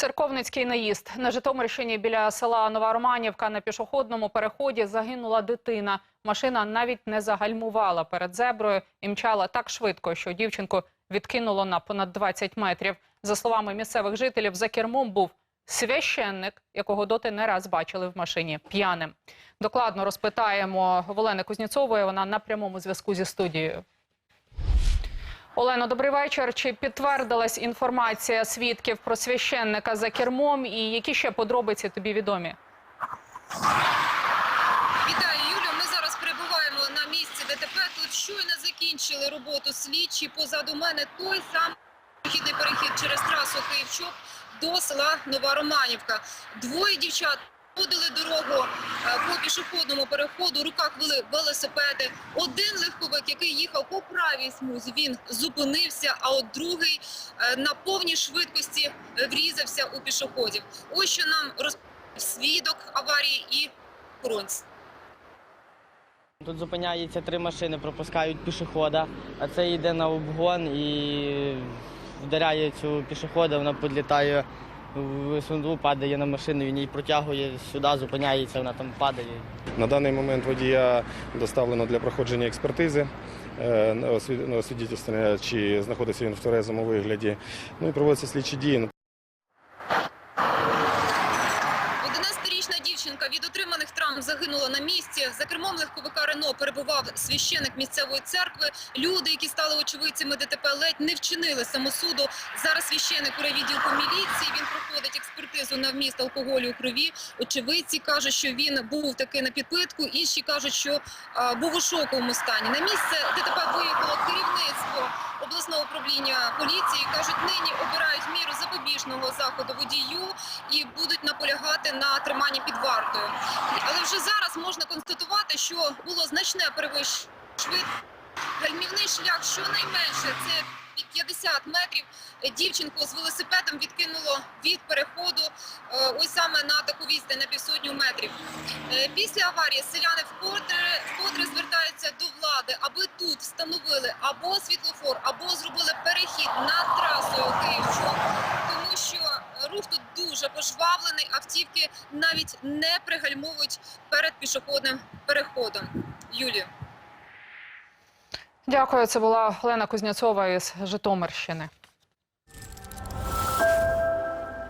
Церковницький наїзд на Житомирщині біля села Нова Романівка на пішохідному переході загинула дитина. Машина навіть не загальмувала перед зеброю і мчала так швидко, що дівчинку відкинуло на понад 20 метрів. За словами місцевих жителів, за кермом був священник, якого доти не раз бачили в машині п'яним. Докладно розпитаємо в Олени Кузнєцової. Вона на прямому зв'язку зі студією. Олено, добрий вечір. Чи підтвердилась інформація свідків про священника за кермом і які ще подробиці тобі відомі? Вітаю, Юлю. Ми зараз перебуваємо на місці ДТП. Тут щойно закінчили роботу слідчі. Позаду мене той самий пішохідний перехід через трасу Київчук до села Нова Романівка. Двоє дівчат ходили дорогу е, по пішохідному переходу. У руках вели велосипеди. Один легковик, який їхав по правій смузі, він зупинився. А от другий е, на повній швидкості врізався у пішоходів. Ось що нам розповів свідок аварії і охоронці. Тут зупиняється три машини, пропускають пішохода, а це йде на обгон і вдаряє цю пішохода, вона підлітає в сунду, падає на машину, він її протягує сюди, зупиняється, вона там падає. На даний момент водія доставлено для проходження експертизи, е, освідчення, чи знаходиться він в тверезому вигляді. Ну і проводяться слідчі дії. Дівчинка від отриманих травм загинула на місці. За кермом легковика Рено перебував священик місцевої церкви. Люди, які стали очевидцями ДТП, ледь не вчинили самосуду. Зараз священик у відділку міліції. Він проходить експертизу на вміст алкоголю у крові. Очевидці кажуть, що він був таки на підпитку. Інші кажуть, що а, був у шоковому стані. На місце ДТП виїхало керівництво обласного управління поліції. кажуть, нині запобіжного заходу водію і будуть наполягати на триманні під вартою. Але вже зараз можна констатувати, що було значне перевищення швидкості. Гальмівний шлях щонайменше це під 50 метрів. Дівчинку з велосипедом відкинуло від переходу е, ось саме на таку відстань на півсотню метрів. Е, Після аварії селяни вкотре, вкотре звертаються до влади, аби тут встановили або світлофор, або зробили перехід над трасою Київчук, тому що рух тут дуже пожвавлений, автівки навіть не пригальмовують перед пішохідним переходом. Юлію. Дякую. Це була Олена Кузнєцова із Житомирщини.